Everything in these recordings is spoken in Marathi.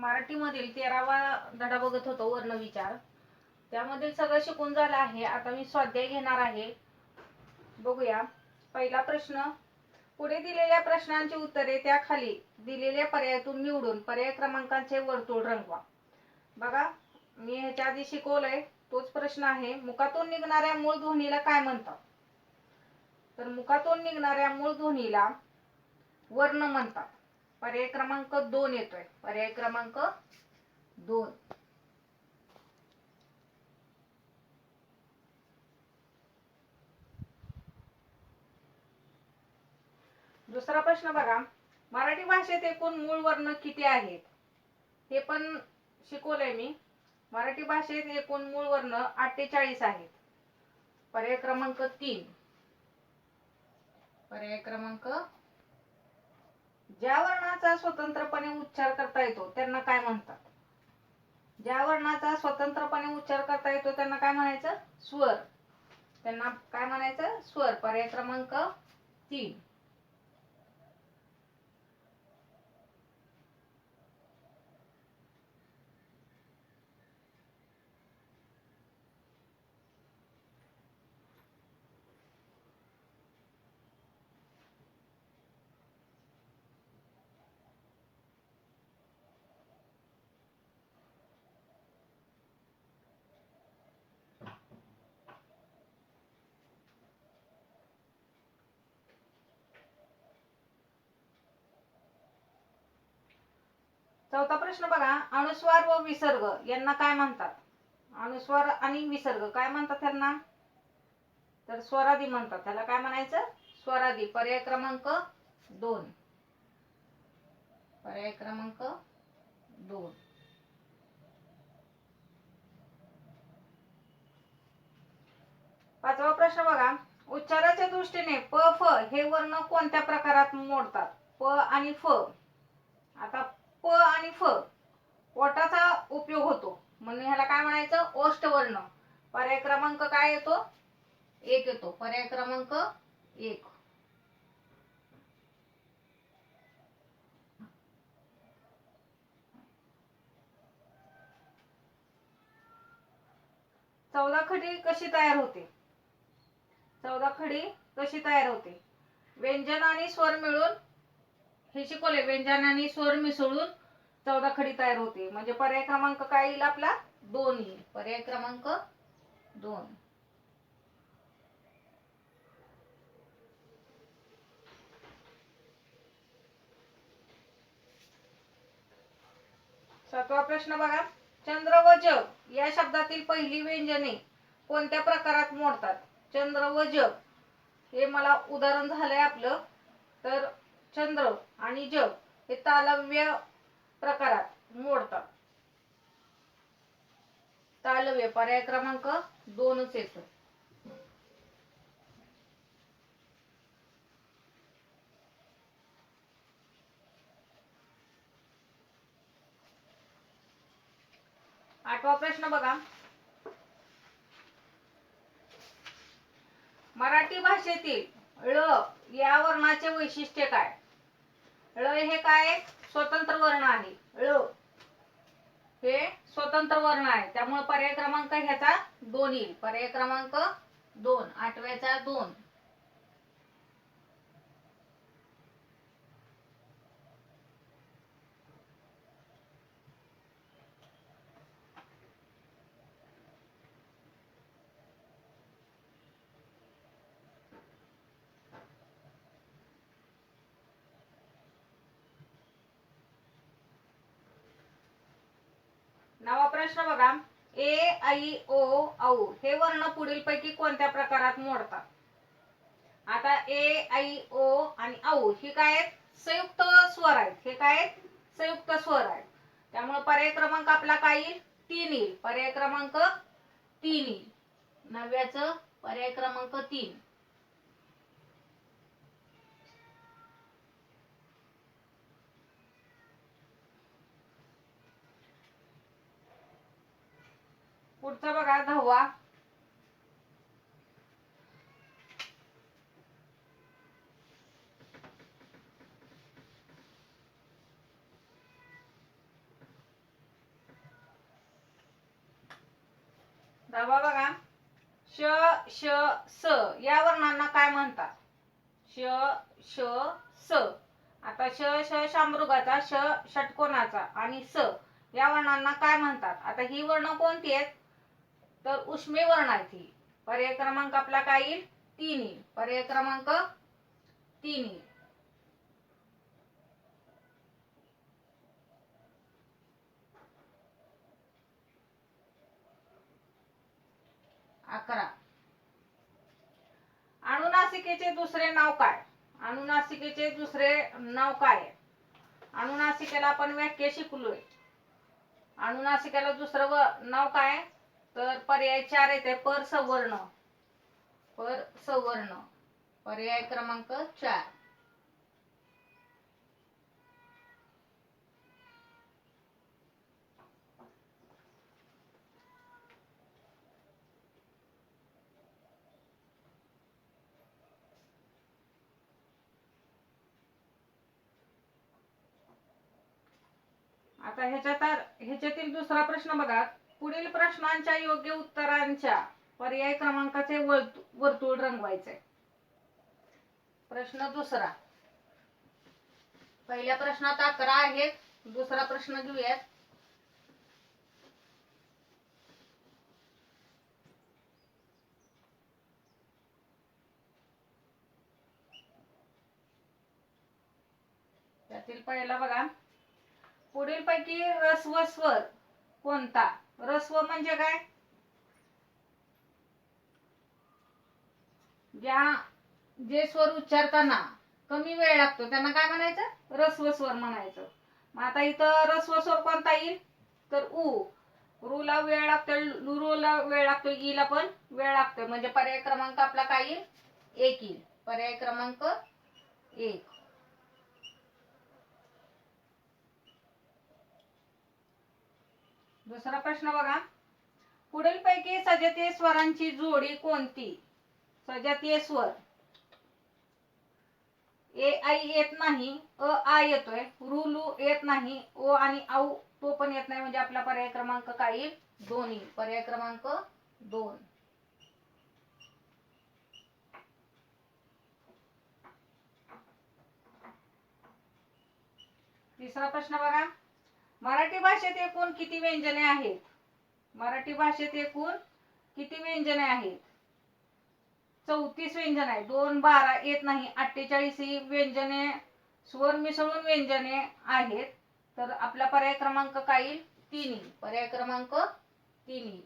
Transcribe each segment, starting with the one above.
मराठीमधील तेरावा धडा बघत होतो वर्ण विचार. त्यामधील सगळं शिकून झालं आहे. आता मी स्वाध्याय घेणार आहे. बघूया. पहिला प्रश्न पुढे दिलेल्या प्रश्नांची उत्तरे त्या खाली दिलेल्या पर्यायातून निवडून पर्याय क्रमांकाचे वर्तुळ रंगवा. बघा मी ह्याच्या आधी शिकवलंय तोच प्रश्न आहे. मुखातून निघणाऱ्या मूळ ध्वनीला काय म्हणतात? तर मुखातून निघणाऱ्या मूळ ध्वनीला वर्ण म्हणतात. पर्याय क्रमांक दोन येतोय. पर्याय क्रमांक दोन. दुसरा प्रश्न बघा. मराठी भाषेत एकूण मूळ वर्ण किती आहेत? हे पण शिकवलंय मी. मराठी भाषेत एकूण मूळ वर्ण अठ्ठेचाळीस आहेत. पर्याय क्रमांक तीन. पर्याय क्रमांक ज्या वर्णाचा स्वतंत्रपणे उच्चार करता येतो त्यांना काय म्हणतात? ज्या वर्णाचा स्वतंत्रपणे उच्चार करता येतो त्यांना काय म्हणायचं? स्वर. त्यांना काय म्हणायचं? स्वर. पर्याय क्रमांक तीन. चौथा प्रश्न बघा. अनुस्वार व विसर्ग यांना काय म्हणतात? अनुस्वार आणि विसर्ग काय म्हणतात त्यांना तर स्वरादी म्हणतात. त्याला काय म्हणायचं? स्वरादी. पर्याय क्रमांक दोन. पर्याय क्रमांक दोन. पाचवा प्रश्न बघा. उच्चाराच्या दृष्टीने प फ हे वर्ण कोणत्या प्रकारात मोडतात? प आणि फ. आता प आणि फ पोटाचा उपयोग होतो. म्हणून ह्याला काय म्हणायचं? ओष्ठवर्ण. पर्याय क्रमांक काय येतो? एक येतो. पर्याय क्रमांक एक. चौदा खडी कशी तयार होते? चौदा खडी कशी तयार होते? व्यंजन आणि स्वर मिळून हे शिकवले व्यंजन आणि स्वर मिसळून चौदा खडी तयार होते. म्हणजे पर्याय क्रमांक काय येईल आपला? दोन येईल. पर्याय क्रमांक दोन. सातवा प्रश्न बघा. चंद्र व जग या शब्दातील पहिली व्यंजने कोणत्या प्रकारात मोडतात? चंद्र व जग हे मला उदाहरण झालंय आपलं. तर चंद्र आणि जग हे तालव्य प्रकारात मोडतात. तालव्य पर्याय क्रमांक दोनच येतो. आठवा प्रश्न बघा. मराठी भाषेतील ळ या वर्णाचे वैशिष्ट्य काय? ळ हे काय? स्वतंत्र वर्ण आहे. ळ. हे स्वतंत्र वर्ण आहे. त्यामुळे पर्याय क्रमांक ह्याचा दोन येईल. पर्याय क्रमांक दोन. आठव्याचा दोन. नवा प्रश्न बघा. ए आई ओ औ हे वर्ण पुढील पैकी कोणत्या प्रकारात मोडतात? आता ए आई ओ आणि औ ही काय आहेत? संयुक्त स्वर आहेत. हे काय आहेत? संयुक्त स्वर आहेत. त्यामुळे पर्याय क्रमांक आपला काय येईल? तीन येईल. पर्याय क्रमांक तीन येईल. नव्याचं पर्याय क्रमांक तीन. पुढचा बघा दहावा. दहावा बघा. श श स. या वर्णांना काय म्हणतात? श श स. आता श श शामृगाचा श षटकोणाचा आणि स या वर्णांना काय म्हणतात? आता ही वर्ण कोणती आहेत? तर उष्मे वर्णार्थी पर्याय क्रमांक आपला काय येईल? तीन येईल. पर्याय क्रमांक तीन येईल. अकरा. अनुनासिकेचे दुसरे नाव काय? अनुनासिकेचे दुसरे नाव काय आहे? अनुनासिकेला आपण व्याख्या शिकलोय. अनुनासिकेला दुसरं नाव काय आहे? तर पर्याय चार येते पर सवर्ण. पर सवर्ण. पर्याय क्रमांक चार. आता ह्याच्यात ह्याच्यातील दुसरा प्रश्न बघा. पुढील प्रश्नांच्या योग्य उत्तरांच्या पर्याय क्रमांकाचे वर्तुळ रंगवायचे प्रश्न दुसरा. पहिल्या प्रश्नात अकरा आहेत दुसरा प्रश्न घेऊयात. त्यातील पहिला बघा. पुढील पैकी रस्व स्वर कोणता? रस्व म्हणजे काय? ज्या जे स्वर उच्चारताना कमी वेळ लागतो त्यांना काय म्हणायचं? रस्व स्वर म्हणायचं. मग आता इथं रस्व स्वर कोणता येईल? तर उ. रूला वेळ लागतोय लुरूला वेळ लागतोय ईला पण वेळ लागतोय. म्हणजे पर्याय क्रमांक आपला काय येईल? एक येईल. पर्याय क्रमांक एक. दुसरा प्रश्न बघा. पुढील पैकी सजातीय स्वरांची जोडी कोणती? सजातीय स्वर ए आई येत नाही अ आ येतोय. रु लू येत नाही ओ आणि आऊ तो पण येत नाही. म्हणजे आपला पर्याय क्रमांक काय येईल दोन येईल पर्याय क्रमांक दोन. तिसरा प्रश्न बघा. मराठी भाषेत एकूण किती व्यंजने आहेत? मराठी भाषेत एकूण किती व्यंजने आहेत? चौतीस व्यंजन आहे दोन बारा येत नाही. अठ्ठेचाळीस ही व्यंजने स्वर मिसळून व्यंजने आहेत. तर आपला पर्याय क्रमांक काय येईल? तीन पर्याय क्रमांक तीन येईल.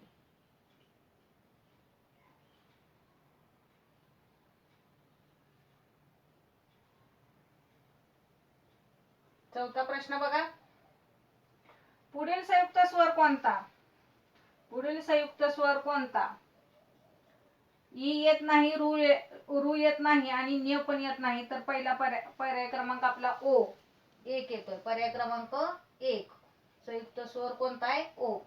चौथा प्रश्न बघा. पुढील संयुक्त स्वर कोणता? पुढील संयुक्त स्वर कोणता? ई येत नाही रू ये- रू येत नाही आणि न्य पण येत नाही. तर पहिला पर्याय पर्याय क्रमांक आपला ओ. एक येतोय. पर्याय क्रमांक एक. संयुक्त स्वर कोणता आहे? ओ.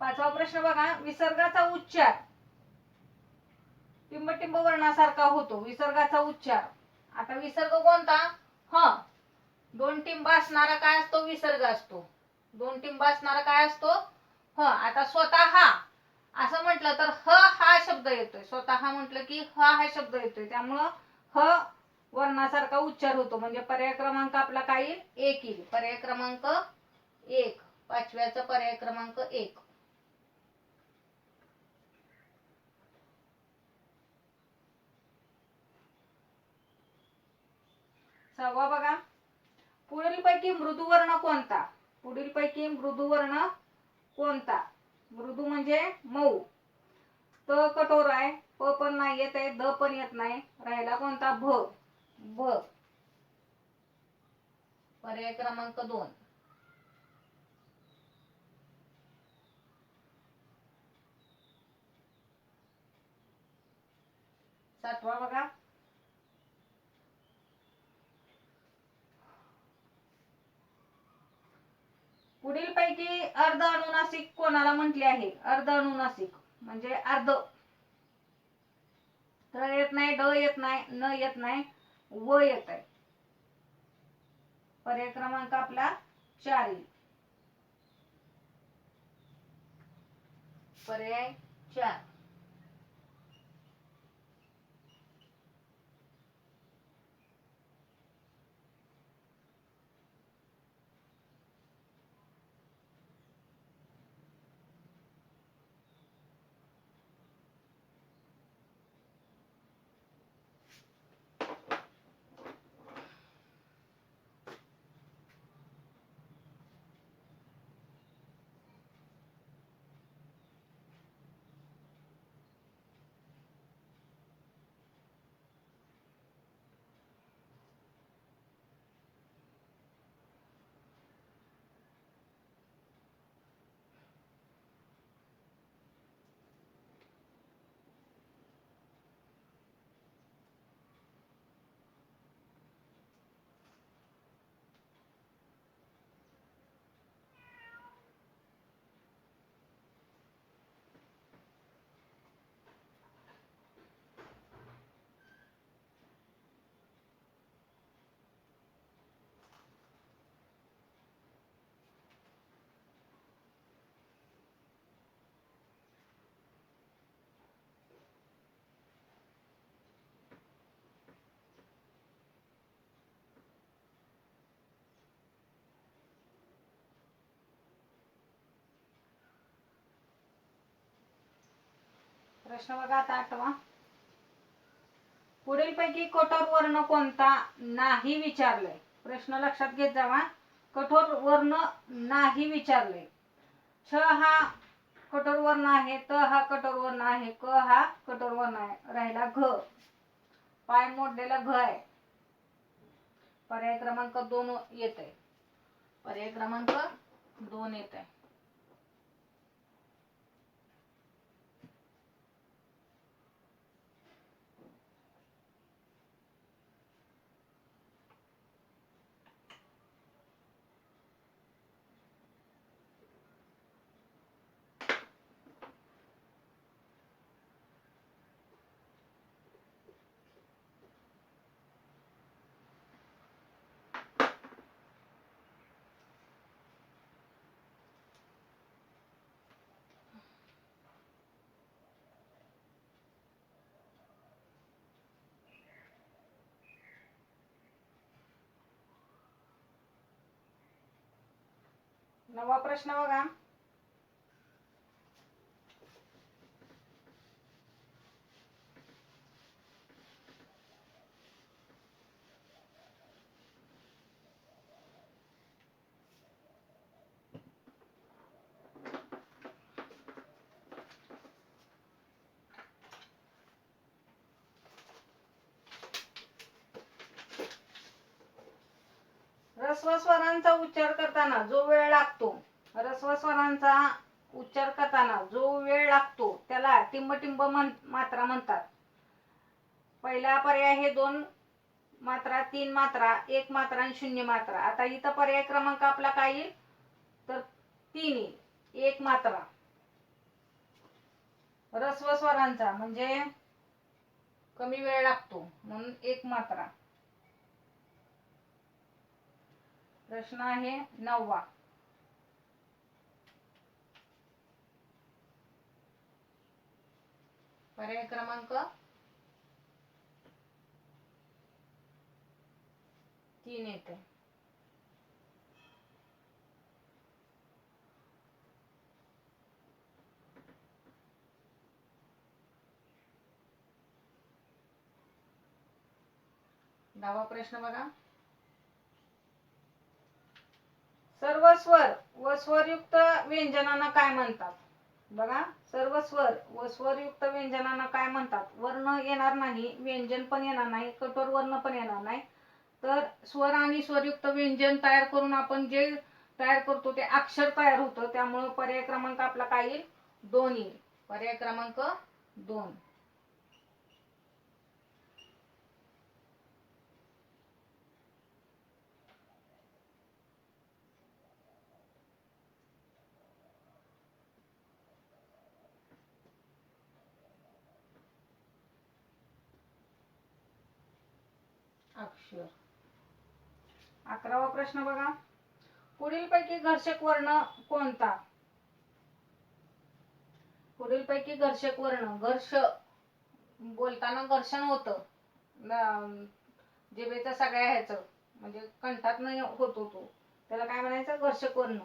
पाचवा प्रश्न बघा. विसर्गाचा उच्चार. टिंबटिंब वर्णासारखा होतो विसर्गाचा उच्चार. आता विसर्ग कोणता? ह. दोन टिंब असणारा काय असतो? विसर्ग असतो. दोन टिंब असणारा काय असतो? ह. आता स्वतः. हा असं म्हटलं तर ह हा शब्द येतोय. स्वतः म्हटलं की ह हा शब्द येतोय. त्यामुळं ह वर्णासारखा उच्चार होतो. म्हणजे पर्याय क्रमांक आपला काय येईल? एक येईल. पर्याय क्रमांक एक. पाचव्याचा पर्याय क्रमांक एक. सहावा बघा. पुढील पैकी मृदुवर्ण कोणता? पुढील पैकी मृदुवर्ण कोणता? मृदू म्हणजे मऊ. त कठोर आहे. प पण नाही येत आहे. द पण येत नाही. राहिला कोणता? भ. भ. पर्याय क्रमांक दोन. सातवा बघा. पुढील पैकी अर्ध अनुनासिक कोणाला म्हटले आहे? अर्ध अनुनासिक म्हणजे अर्ध. तर येत नाही ड येत नाही न येत नाही व येत आहे. पर्याय क्रमांक आपला चार येईल. पर्याय चार. प्रश्न बघा आता आठवा. पुढीलपैकी कठोर वर्ण कोणता नाही विचारलंय? प्रश्न लक्षात घेत जावा. कठोर वर्ण नाही विचारलंय. छ हा कठोर वर्ण आहे त हा कठोर वर्ण आहे क हा कठोर वर्ण आहे. राहिला घ. पाय मोडलेला घ आहे. पर्याय क्रमांक दोन येत आहे पर्याय क्रमांक दोन येत आहे नवा प्रश्न बघा. रस्व स्वरांचा उच्चार करताना जो वेळ लागतो रस्वस्वरांचा उच्चार करताना जो वेळ लागतो त्याला टिंबटिंब म्हण मात्रा म्हणतात. पहिला पर्याय हे दोन मात्रा तीन मात्रा एक मात्रा आणि शून्य मात्रा. आता इथं पर्याय क्रमांक आपला काय येईल? तर तीन येईल. एक मात्रा. रस्वस्वरांचा म्हणजे कमी वेळ लागतो म्हणून एक मात्रा. प्रश्न आहे नववा. पर्याय क्रमांक तीन येते. दहावा प्रश्न बघा. सर्व स्वर व स्वरयुक्त व्यंजनांना काय म्हणतात? बघा सर्व स्वर व स्वरयुक्त व्यंजनांना काय म्हणतात? वर्ण येणार नाही व्यंजन पण येणार नाही कठोर वर्ण पण येणार नाही. तर स्वर आणि स्वरयुक्त व्यंजन तयार करून आपण जे तयार करतो ते अक्षर तयार होतं. त्यामुळं पर्याय क्रमांक आपला काय येईल? दोन येईल. पर्याय क्रमांक दोन. अक्षर. अकरावा प्रश्न बघा. पुढीलपैकी घर्षक वर्ण कोणता? पुढीलपैकी घर्षक वर्ण घर्ष बोलताना घर्षण होतं. जिभेचं सगळ्या ह्याचं म्हणजे कंठात नाही होतो तो. त्याला काय म्हणायचं? घर्षक वर्ण.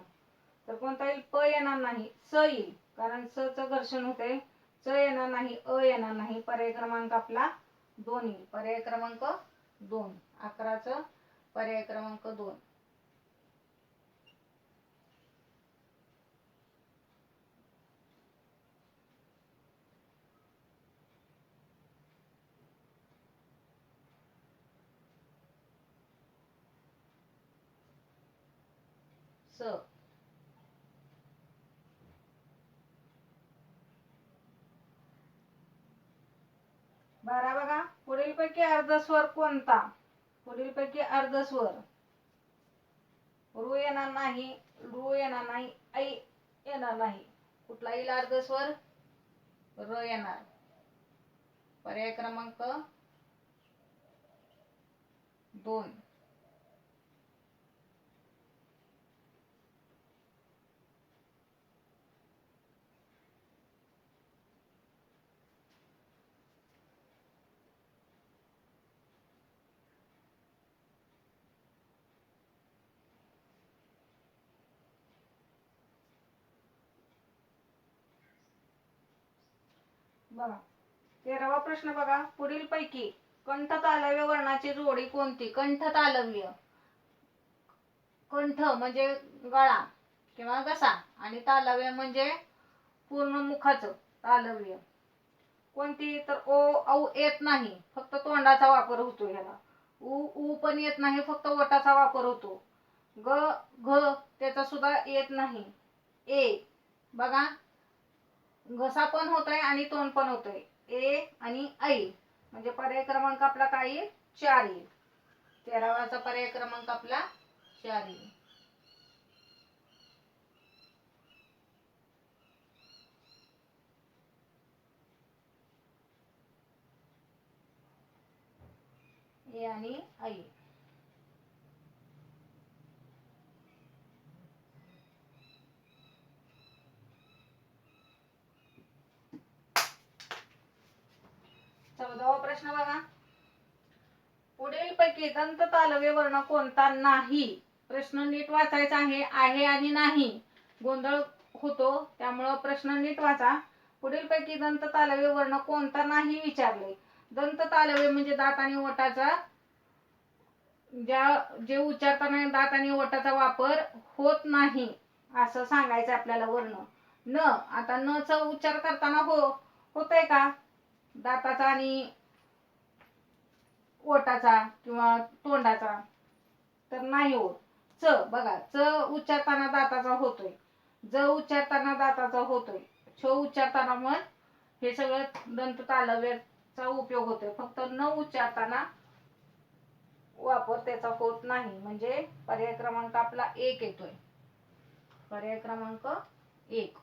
तर कोणता येईल? प येणार नाही. स येईल. कारण स च घर्षण होते च येणार नाही अ येणार नाही. पर्याय क्रमांक आपला दोन येईल. पर्याय क्रमांक दोन. अकराचं पर्याय क्रमांक दोन. स बारा बघा पुढीलपैकी अर्धस्वर कोणता? पुढीलपैकी अर्धस्वर. रु येणार नाही रू येणार नाही ऐ येणार नाही. कुठला येईल अर्धस्वर? र येणार. पर्याय क्रमांक दोन. बघा. तेरावा प्रश्न बघा. पुढील पैकी कंठ तालव्य वर्णाची जोडी कोणती? कंठ तालव्य कंठ म्हणजे गळा किंवा घसा. आणि तालव्य म्हणजे पूर्ण मुखाचं तालव्य कोणती? तर ओ औ येत नाही. फक्त तोंडाचा वापर होतो ह्याला. उ उ पण येत नाही. फक्त ओटाचा वापर होतो. ग घ त्याचा सुद्धा येत नाही. ए. बघा. घसा पण होतोय आणि तोंड पण होतोय. ए आणि ऐ म्हणजे पर्याय क्रमांक आपला काय येईल? चार येईल. तेरावाचा पर्याय क्रमांक आपला चार येईल. ए आणि आई. चौदावा प्रश्न बघा. पुढील पैकी दंत तालव्य वर्ण कोणता नाही? प्रश्न नीट वाचायचा आहे आहे आणि नाही. गोंधळ होतो त्यामुळं प्रश्न नीट वाचा. पुढील पैकी दंत तालव्य वर्ण कोणता नाही विचारले. दंत तालव्य म्हणजे दात आणि ओटाचा ज्या जे उच्चारताना दात आणि ओटाचा वापर होत नाही असं सांगायचं आपल्याला वर्ण. न आता न चा उच्चार करताना हो होतंय का? दाताचा आणि ओटाचा किंवा तोंडाचा. तर नाही होत. च बघा च उच्चारताना दाताचा होतोय. ज उच्चारताना दाताचा होतोय. छ उच्चारताना मग हे सगळं दंत तालव्याचा उपयोग होतोय. फक्त न उच्चारताना वापर त्याचा होत नाही. म्हणजे पर्याय क्रमांक आपला एक येतोय. पर्याय क्रमांक एक.